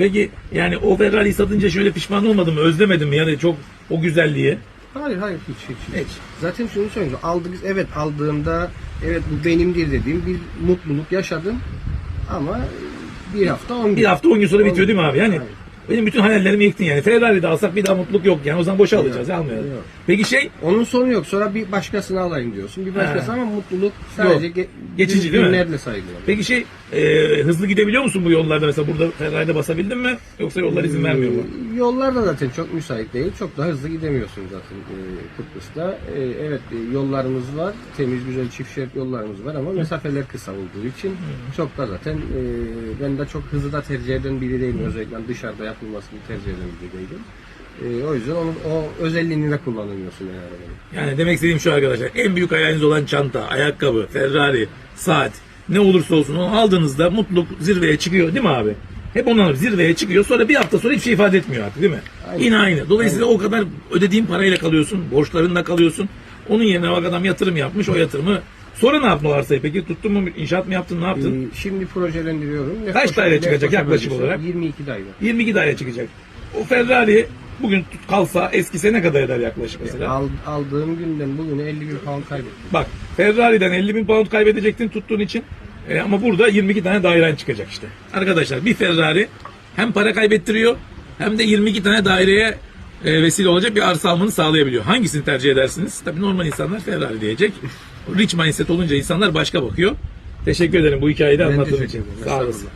Peki yani o Ferrari'yi satınca şöyle pişman olmadın mı? Özlemedin mi? Yani çok o güzelliği. Hayır hayır hiç hiç. Hiç. Zaten şunu söyleyeyim. Aldık, evet aldığımda evet bu benimdir dediğim bir mutluluk yaşadım. Ama bir hafta on gün. Bir hafta 10 gün sonra On- bitiyor değil mi abi? Yani Hayır. Benim bütün hayallerimi yıktın yani. Ferrari'de alsak bir daha mutluluk yok yani. O zaman boşa alacağız, Yok, almayalım. yok. Peki şey Onun sonu yok. Sonra bir başkasını alayım diyorsun. Bir başkası ama mutluluk sadece ge- Geçici değil mi? sayılıyor. Peki şey e, hızlı gidebiliyor musun bu yollarda mesela burada Ferrari'de basabildin mi? Yoksa yollar izin vermiyor mu? Ee, Yollar da zaten çok müsait değil. Çok da hızlı gidemiyorsun zaten e, Kıbrıs'ta. E, evet e, yollarımız var. Temiz güzel çift şerit yollarımız var ama mesafeler kısa olduğu için çok da zaten e, ben de çok hızlı da tercih eden biri değilim. Özellikle dışarıda yapılmasını tercih eden biri değilim. E, o yüzden onun, o özelliğini de kullanamıyorsun yani. Yani demek istediğim şu arkadaşlar. En büyük hayaliniz olan çanta, ayakkabı, Ferrari, saat ne olursa olsun onu aldığınızda mutluluk zirveye çıkıyor değil mi abi? Hep ondan zirveye çıkıyor. Sonra bir hafta sonra hiçbir şey ifade etmiyor artık değil mi? Aynen. Yine aynı. Dolayısıyla o kadar ödediğin parayla kalıyorsun. Borçlarınla kalıyorsun. Onun yerine bak adam yatırım yapmış. O yatırımı Sonra ne yaptın o arsayı peki? Tuttun mu? İnşaat mı yaptın? Ne yaptın? E, şimdi projelendiriyorum. Kaç daire çıkacak yaklaşık olarak? 22 daire. 22 daire çıkacak. O Ferrari bugün kalsa eskise ne kadar eder yaklaşık mesela? Al, aldığım günden bugüne 50 bin pound kaybettim. Bak Ferrari'den 50 bin pound kaybedecektin tuttuğun için. E, ama burada 22 tane dairen çıkacak işte. Arkadaşlar bir Ferrari hem para kaybettiriyor hem de 22 tane daireye e, vesile olacak bir arsa almanı sağlayabiliyor. Hangisini tercih edersiniz? Tabii normal insanlar Ferrari diyecek. Rich mindset olunca insanlar başka bakıyor. Teşekkür ederim bu hikayeyi de anlattığın için. Sağ olasın.